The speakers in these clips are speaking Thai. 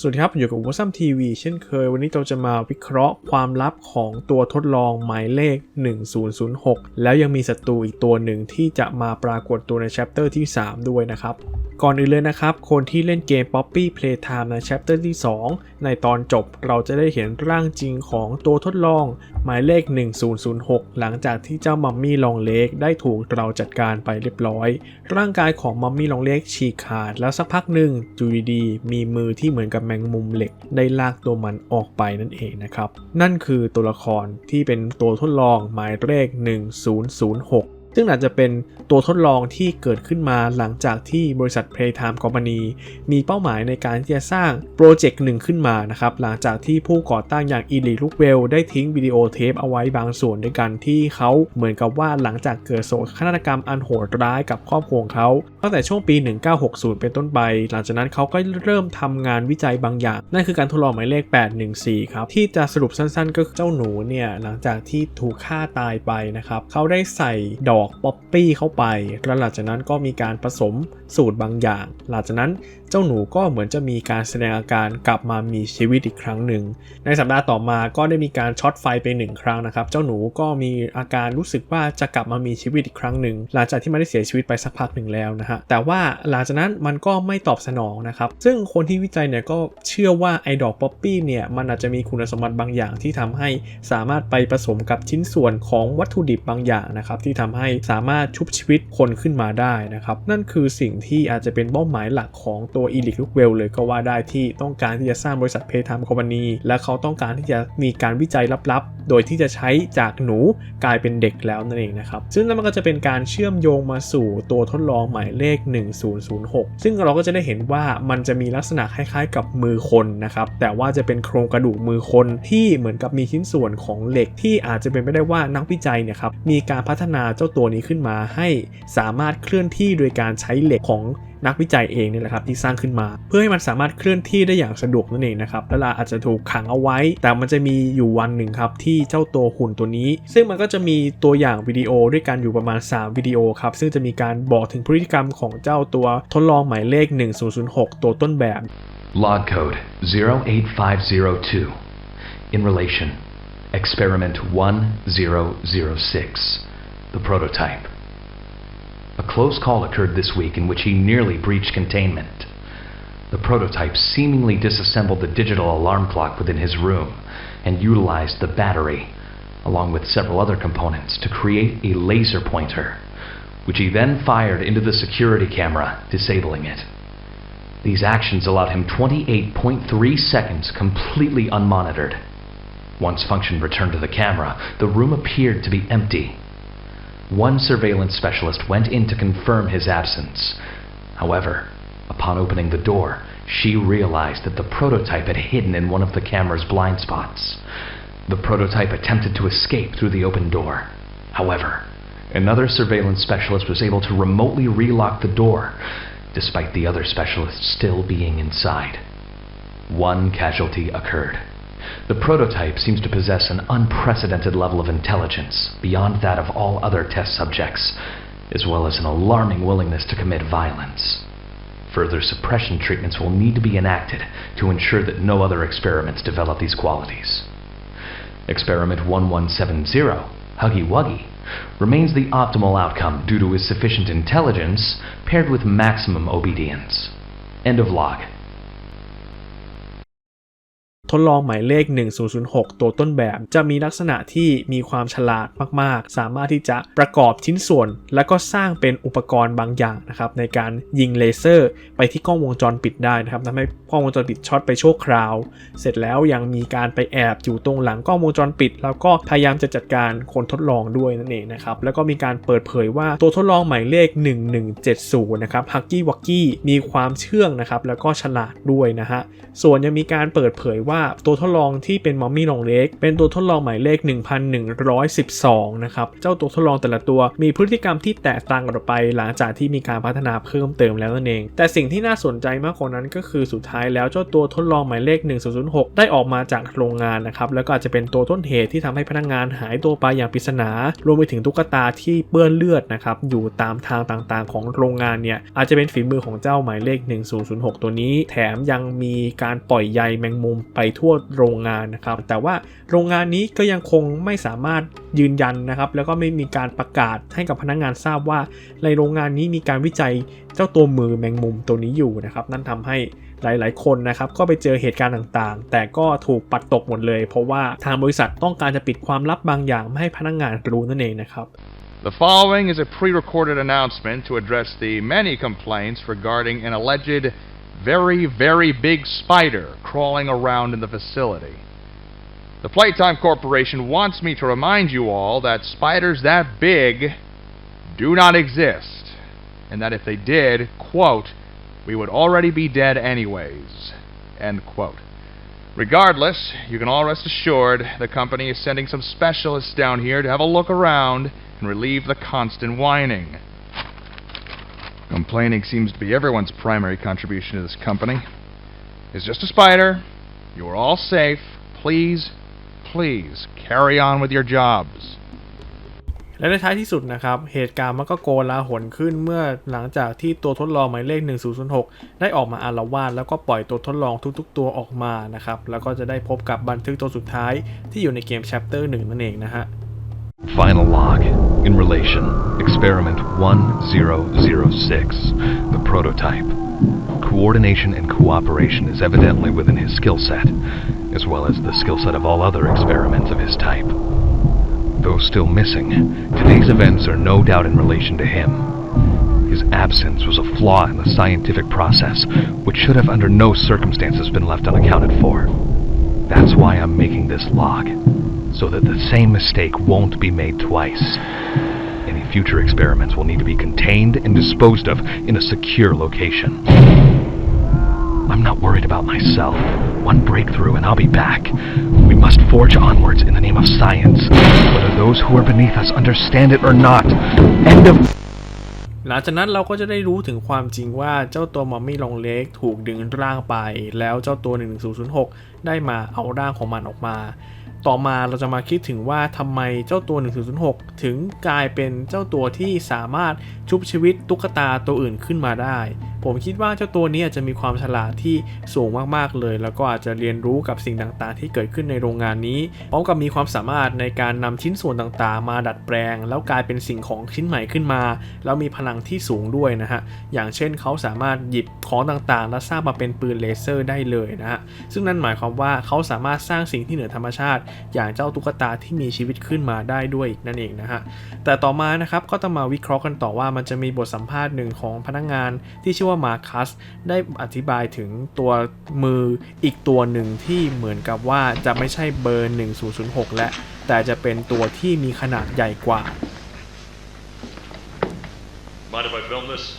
สวัสดีครับ อยู่กับวัซัมทีวีเช่นเคย วันนี้เราจะมาวิเคราะห์ความลับของตัวทดลองหมายเลข 1006 แล้วยังมีศัตรูอีกตัวหนึ่งที่จะมาปรากฏตัวใน chapter ที่ 3 ด้วยนะครับ ก่อนอื่นเลยนะครับ คนที่เล่นเกม Poppy Playtime ใน chapter ที่ 2 ในตอนจบเราจะได้เห็นร่างจริงของตัวทดลอง หมายเลข 1006 หลังจากที่เจ้ามัมมี่ลองเล็กได้ถูกเราจัดการไปเรียบร้อย ร่างกายของมัมมี่ลองเล็กฉีกขาดแล้วสักพักหนึ่งจูดีๆมีมือที่เหมือนกับแมงมุมเหล็กได้ลากตัวมันออกไปนั่นเองนะครับ นั่นคือตัวละครที่เป็นตัวทดลองหมายเลข 1006 ซึ่งอาจจะเป็นตัวทดลองที่เกิดขึ้นมาหลังจากที่บริษัท Playtime Company มีเป้าหมายในการที่จะสร้างโปรเจกต์หนึ่งขึ้นมานะครับ หลังจากที่ผู้ก่อตั้งอย่างอีลีลูกเวลได้ทิ้งวิดีโอเทปเอาไว้บางส่วนด้วยกันที่เขาเหมือนกับว่าหลังจากเกิดโศกนาฏกรรมอันโหดร้ายกับครอบครัวของเขาตั้งแต่ช่วงปี 1960 เป็นต้นไป หลังจากนั้นเขาก็เริ่มทำงานวิจัยบางอย่าง นั่นคือการทดลองหมายเลข 814 ครับ ที่จะสรุปสั้นๆ ก็คือเจ้าหนูเนี่ยหลังจากที่ถูกฆ่าตายไปนะครับเขาได้ใส่ดอกป๊อปปี้เข้าไป แล้วหลังจากนั้นก็มีการผสมสูตรบางอย่าง หลังจากนั้นเจ้าหนูก็เหมือนจะมีการแสดงอาการกลับมามีชีวิตอีกครั้งหนึ่ง ในสัปดาห์ต่อมาก็ได้มีการช็อตไฟไปหนึ่งครั้งนะครับ เจ้าหนูก็มีอาการรู้สึกว่าจะกลับมามีชีวิตอีกครั้งหนึ่ง หลังจากที่มันได้เสียชีวิตไปสักพักหนึ่งแล้วนะฮะ แต่ว่าหลังจากนั้นมันก็ไม่ตอบสนองนะครับ ซึ่งคนที่วิจัยเนี่ยก็เชื่อว่าไอ้ดอกป๊อปปี้เนี่ยมันอาจจะมีคุณสมบัติบางอย่างที่ทำให้สามารถไปผสมกับชิ้นส่วนของวัตถุดิบบางอย่างนะครับที่ทำให้สามารถชุบชีวิตคนขึ้นมาได้นะครับ นั่นคือสิ่งที่อาจจะเป็นเป้าหมายหลักของตัวอีลิกลูกเวลเลยก็ว่าได้ที่ต้องการที่จะสร้างบริษัทเพย์ไทม์คอมพานีและเขาต้องการที่จะมีการวิจัยลับๆ โดยที่จะใช้จากหนูกลายเป็นเด็กแล้วนั่นเองนะครับ ซึ่งนั่นมันก็จะเป็นการเชื่อมโยงมาสู่ตัวทดลองหมายเลข 1006 ซึ่งเราก็จะได้เห็นว่ามันจะมีลักษณะคล้ายๆ กับมือคนนะครับ แต่ว่าจะเป็นโครงกระดูกมือคนที่เหมือนกับมีชิ้นส่วนของเหล็กที่อาจจะเป็นไปได้ว่านักวิจัยเนี่ยครับมีการพัฒนาเจ้าตัวนี้ขึ้นมาให้สามารถเคลื่อนที่โดยการใช้เหล็กของนักวิจัยเองเนี่ยแหละครับที่สร้างขึ้นมา เพื่อให้มันสามารถเคลื่อนที่ได้อย่างสะดวกนั่นเองนะครับและลาอาจจะถูกขังเอาไว้ แต่มันจะมีอยู่วันหนึ่งครับที่เจ้าตัวหุ่นตัวนี้ ซึ่งมันก็จะมีตัวอย่างวิดีโอด้วยกันอยู่ประมาณ 3 วิดีโอครับซึ่งจะมีการบอกถึงพฤติกรรมของเจ้าตัวทดลองหมายเลข 1006 ตัวต้นแบบ Log code 08502. In relation, experiment 1006. The prototype. A close call occurred this week in which he nearly breached containment. The prototype seemingly disassembled the digital alarm clock within his room and utilized the battery, along with several other components, to create a laser pointer, which he then fired into the security camera, disabling it. These actions allowed him 28.3 seconds completely unmonitored. Once function returned to the camera, the room appeared to be empty. One surveillance specialist went in to confirm his absence. However, upon opening the door, she realized that the prototype had hidden in one of the camera's blind spots. The prototype attempted to escape through the open door. However, another surveillance specialist was able to remotely relock the door, despite the other specialist still being inside. One casualty occurred. The prototype seems to possess an unprecedented level of intelligence beyond that of all other test subjects, as well as an alarming willingness to commit violence. Further suppression treatments will need to be enacted to ensure that no other experiments develop these qualities. Experiment 1170, Huggy Wuggy, remains the optimal outcome due to his sufficient intelligence paired with maximum obedience. End of log. ทดลองหมายเลข 1006 ตัวต้นแบบ จะมีลักษณะที่มีความฉลาดมากๆ สามารถที่จะประกอบชิ้นส่วน แล้วก็สร้างเป็นอุปกรณ์บางอย่างนะครับในการยิงเลเซอร์ ไปที่กล้องวงจรปิดได้นะครับทำให้กล้องวงจรปิดช็อตไปชั่วคราว เสร็จแล้วยังมีการไปแอบอยู่ตรงหลังกล้องวงจรปิด แล้วก็พยายามจะจัดการคนทดลองด้วยนั่นเองนะครับแล้วก็มีการเปิดเผยว่าตัวทดลองหมายเลข 1170 นะครับฮักกี้วักกี้มีความเชื่องนะครับแล้วก็ฉลาดด้วยนะฮะส่วนยังมีการเปิดเผยว่าว่าตัวทดลองที่เป็นมอมมี่ลองเล็ก เป็นตัวทดลองหมายเลข 1112 นะครับ เจ้าตัวทดลองแต่ละตัวมีพฤติกรรมที่แตกต่างกันออกไป หลังจากที่มีการพัฒนาเพิ่มเติมแล้วนั่นเอง แต่สิ่งที่น่าสนใจมากกว่านั้นก็คือสุดท้ายแล้วเจ้าตัวทดลองหมายเลข 1006 ได้ออกมาจากโรงงานนะครับ แล้วก็อาจจะเป็นตัวต้นเหตุที่ทำให้พนักงานหายตัวไปอย่างปริศนา รวมไปถึงตุ๊กตาที่เปื้อนเลือดนะครับ อยู่ตามทางต่างๆ ของโรงงานเนี่ยอาจจะเป็นฝีมือของเจ้าหมายเลข 1006 ตัวนี้ แถมยังมีการปล่อยใยแมงมุมไปทั่วโรงงานนะครับ แต่ว่าโรงงานนี้ก็ยังคงไม่สามารถยืนยันนะครับ แล้วก็ไม่มีการประกาศให้กับพนักงานทราบว่า ในโรงงานนี้มีการวิจัยเจ้าตัวมือแมงมุมตัวนี้อยู่นะครับ นั่นทำให้หลาย ๆ คนนะครับก็ไปเจอเหตุการณ์ต่างๆ แต่ก็ถูกปัดตกหมดเลย เพราะว่าทางบริษัทต้องการจะปิดความลับบางอย่างไม่ให้พนักงานรู้นั่นเองนะครับ The following is a pre recorded announcement to address the many complaints regarding an alleged very, very big spider crawling around in the facility. The Playtime Corporation wants me to remind you all that spiders that big do not exist, and that if they did, quote, we would already be dead anyways, end quote. Regardless, you can all rest assured the company is sending some specialists down here to have a look around and relieve the constant whining. Complaining seems to be everyone's primary contribution to this company. It's just a spider. You are all safe. Please, please carry on with your jobs. และในท้ายที่สุดนะครับ เหตุการณ์มันก็โกลาหลขึ้นเมื่อหลังจากที่ตัวทดลองหมายเลข 1006 ได้ออกมาอารวาสแล้วก็ปล่อยตัวทดลองทุกๆ ตัวออกมานะครับ แล้วก็จะได้พบกับบันทึกตัวสุดท้ายที่อยู่ในเกม chapter 1 นั่นเองนะฮะ Final log. Relation, experiment 1006, the prototype. Coordination and cooperation is evidently within his skill set, as well as the skill set of all other experiments of his type. Though still missing, today's events are no doubt in relation to him. His absence was a flaw in the scientific process, which should have under no circumstances been left unaccounted for. That's why I'm making this log, so that the same mistake won't be made twice. Any future experiments will need to be contained and disposed of in a secure location. I'm not worried about myself. One breakthrough and I'll be back. We must forge onwards in the name of science, whether those who are beneath us understand it or not. End of หลังจากนั้นเราก็จะได้รู้ถึงความจริงว่าเจ้าตัวมอมมี่ลองเล็กถูกดึงร่างไป แล้วเจ้าตัว1006 ได้มาเอาร่างของมันออกมา ต่อมาเราจะมาคิดถึงว่าทำไมเจ้าตัว 1006 ถึงกลายเป็นเจ้าตัวที่สามารถชุบชีวิตตุ๊กตาตัวอื่นขึ้นมาได้ ผมคิดว่าเจ้าตัวนี้อาจจะมีความฉลาดที่สูงมากๆเลย แล้วก็อาจจะเรียนรู้กับสิ่งต่างๆ ที่เกิดขึ้นในโรงงานนี้พร้อมกับมีความสามารถในการนำชิ้นส่วนต่างๆ มาดัดแปลง แล้วกลายเป็นสิ่งของชิ้นใหม่ขึ้นมา แล้วมีพลังที่สูงด้วยนะฮะ อย่างเช่นเขาสามารถหยิบของต่างๆ แล้วสร้างมาเป็นปืนเลเซอร์ได้เลยนะฮะ ซึ่งนั่นหมายความว่าเขาสามารถสร้างสิ่งที่เหนือธรรมชาติ อย่างเจ้าตุ๊กตาที่มีชีวิตขึ้นมาได้ด้วยนั่นเองนะฮะ แต่ต่อมานะครับก็ต้องมาวิเคราะห์กันต่อว่ามันจะมีบทสัมภาษณ์หนึ่งของพนักงานที่ชื่อว่ามาคัสได้อธิบายถึงตัวมืออีกตัวหนึ่งที่เหมือนกับว่าจะไม่ใช่เบอร์ 1006 และแต่จะเป็นตัวที่มีขนาดใหญ่กว่า film this?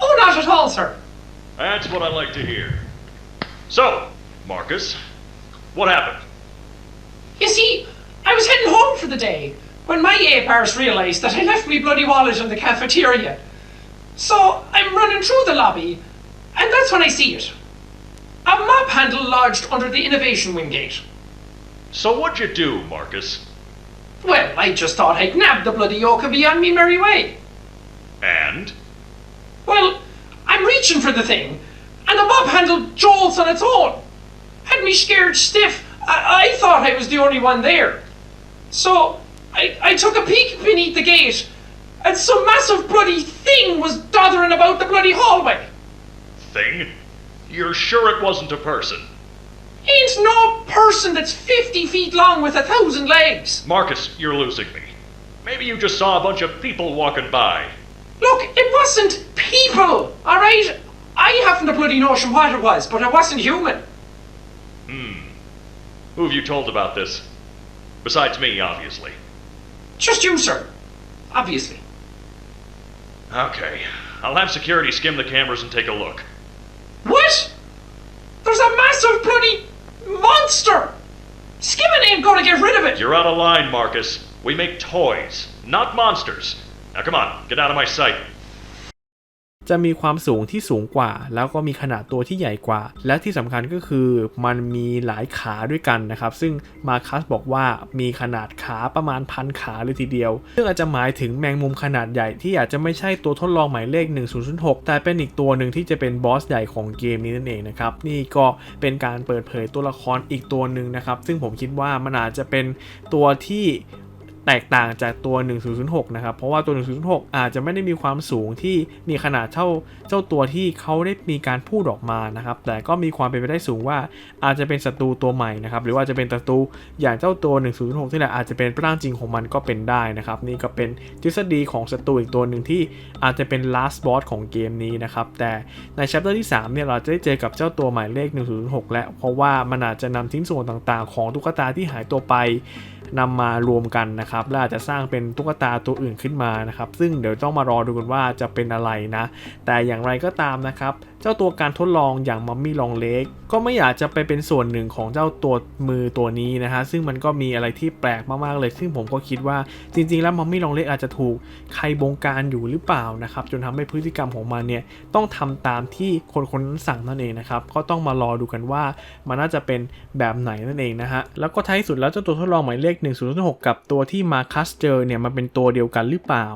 Oh, not at all, sir. That's what I like to hear. So, Marcus, what happened? You see, I was heading home for the day when my A-Pars realised that I left my bloody wallet in the cafeteria. So I'm running through the lobby, and that's when I see it. A mop handle lodged under the innovation wing gate. So what'd you do, Marcus? Well, I just thought I'd nab the bloody yoke and be on me merry way. And? Well, I'm reaching for the thing, and the mop handle jolts on its own. Had me scared stiff. I, I thought I was the only one there. So I, I took a peek beneath the gate, and some massive bloody thing was doddering about the bloody hallway. Thing? You're sure it wasn't a person? Ain't no person that's 50 feet long with a thousand legs. Marcus, you're losing me. Maybe you just saw a bunch of people walking by. Look, it wasn't people, alright? I haven't a bloody notion what it was, but it wasn't human. Hmm. Who have you told about this? Besides me, obviously. Just you, sir. Obviously. Okay. I'll have security skim the cameras and take a look. What? There's a massive bloody monster! Skimming ain't gonna get rid of it! You're out of line, Marcus. We make toys, not monsters. Now come on, get out of my sight. จะมีความสูงที่สูงกว่า แล้วก็มีขนาดตัวที่ใหญ่กว่า และที่สำคัญก็คือมันมีหลายขาด้วยกันนะครับ ซึ่งมาคัสบอกว่ามีขนาดขาประมาณพันขาเลยทีเดียว ซึ่งอาจจะหมายถึงแมงมุมขนาดใหญ่ที่อาจจะไม่ใช่ตัวทดลองหมายเลข 1006 แต่เป็นอีกตัวหนึ่งที่จะเป็นบอสใหญ่ของเกมนี้นั่นเองนะครับ นี่ก็เป็นการเปิดเผยตัวละครอีกตัวหนึ่งนะครับ ซึ่งผมคิดว่ามันอาจจะเป็นตัวที่ แตกต่างจากตัว 1006 นะครับ เพราะว่าตัว 1006 อาจจะไม่ได้มีความสูงที่มีขนาดเท่าเจ้าตัวที่เขาได้มีการพูดออกมานะครับ แต่ก็มีความเป็นไปได้สูงว่าอาจจะเป็นศัตรูตัวใหม่นะครับ หรือว่าจะเป็นศัตรูอย่างเจ้าตัว 1006 ที่แหละอาจจะเป็นร่างจริงของมันก็เป็นได้นะครับ นี่ก็เป็นทฤษฎีของศัตรูอีกตัวหนึ่งที่อาจจะเป็น last boss ของเกมนี้นะครับ แต่ใน chapter ที่ 3 เนี่ยเราจะได้เจอกับเจ้าตัวหมายเลข 1006แล้ว เพราะว่ามันอาจจะนำชิ้นส่วนต่างๆ ของตุ๊กตาที่หายตัวไป นำมารวมกันนะครับและอาจจะสร้างเป็นตุ๊กตาตัวอื่นขึ้นมานะครับ ซึ่งเดี๋ยวต้องมารอดูกันว่าจะเป็นอะไรนะ แต่อย่างไรก็ตามนะครับเจ้าตัวการทดลองอย่างมัมมี่ลองเล็กก็ไม่อยากจะไปเป็นส่วนหนึ่งของเจ้าตัวมือตัวนี้นะฮะซึ่งมันก็มีอะไรที่แปลกมากๆเลย ซึ่งผมก็คิดว่าจริงๆ แล้วมัมมี่ลองเล็กอาจจะถูกใครบงการอยู่หรือเปล่านะครับจนทำให้พฤติกรรมของมันเนี่ยต้องทำตามที่คนคนนั้นสั่งนั่นเองนะครับก็ต้องมารอดูกันว่ามันน่าจะเป็นแบบไหนนั่นเองนะฮะแล้วก็ท้ายสุดแล้วเจ้าตัวทดลองหมายเลข1006กับตัวที่มาคัสเจอเนี่ยมันเป็นตัวเดียวกันหรือเปล่า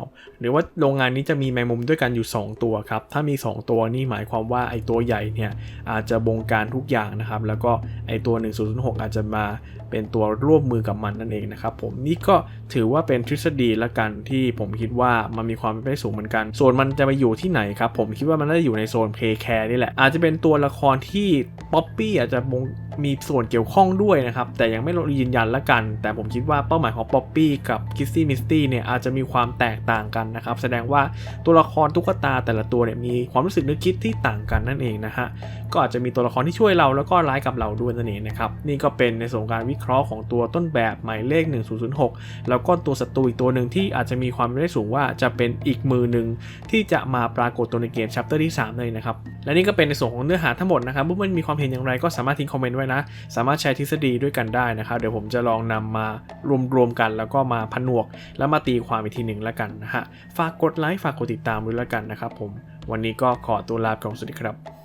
หรือว่าโรงงานนี้จะมีแมงมุมด้วยกันอยู่ 2 ตัวครับถ้ามี 2 ตัวนี่หมายความว่าไอตัวใหญ่เนี่ยอาจจะบงการทุกอย่างนะครับ แล้วก็ไอตัว 1006 อาจจะมาเป็นตัวร่วมมือกับมันนั่นเองนะครับผมนี่ก็ถือว่าเป็นทฤษฎีละกันที่ผมคิดว่ามันมีความเป็นไปสูงเหมือนกัน ส่วนมันจะไปอยู่ที่ไหนครับผมคิดว่ามันน่าจะอยู่ในโซนเพย์แคร์นี่แหละอาจจะเป็นตัวละครที่ ป๊อปปี้อาจจะมีส่วนเกี่ยวข้องด้วยนะครับ แต่ยังไม่ยืนยันละกัน แต่ผมคิดว่าเป้าหมายของป๊อปปี้กับคิสซี่มิสตี้เนี่ยอาจจะมีความแตกต่างกันนะครับ แสดงว่าตัวละครตุ๊กตาแต่ละตัวเนี่ยมีความรู้สึกนึกคิดที่ต่างกันนั่นเองนะฮะ ก็อาจจะมีตัวละครที่ช่วยเราแล้วก็ร้ายกับเราด้วยนั่นเองนะครับ นี่ก็เป็นในส่วนการวิเคราะห์ของตัวต้นแบบหมายเลข 1006 แล้วก็ตัวศัตรูอีกตัวหนึ่งที่อาจจะมีความนได้สูงว่าจะเป็นอีกมือหนึ่งที่จะมาปรากฏตัวในเกม chapter ที่3เลยนะครับ และนี่ก็เป็นในส่วนของเนื้อหาทั้งหมดนะครับเมื่อมันมีความเห็นอย่างไรก็สามารถทิ้งคอมเมนต์ไว้นะ สามารถแชร์ทฤษฎีด้วยกันได้นะครับ เดี๋ยวผมจะลองนำมารวมๆกัน แล้วก็มาผนวก แล้วมาตีความอีกทีหนึ่งแล้วกันนะฮะ ฝากกดไลค์ ฝากกดติดตามด้วยแล้วกันนะครับผม วันนี้ก็ขอตัวลาไปก่อนสวัสดีครับ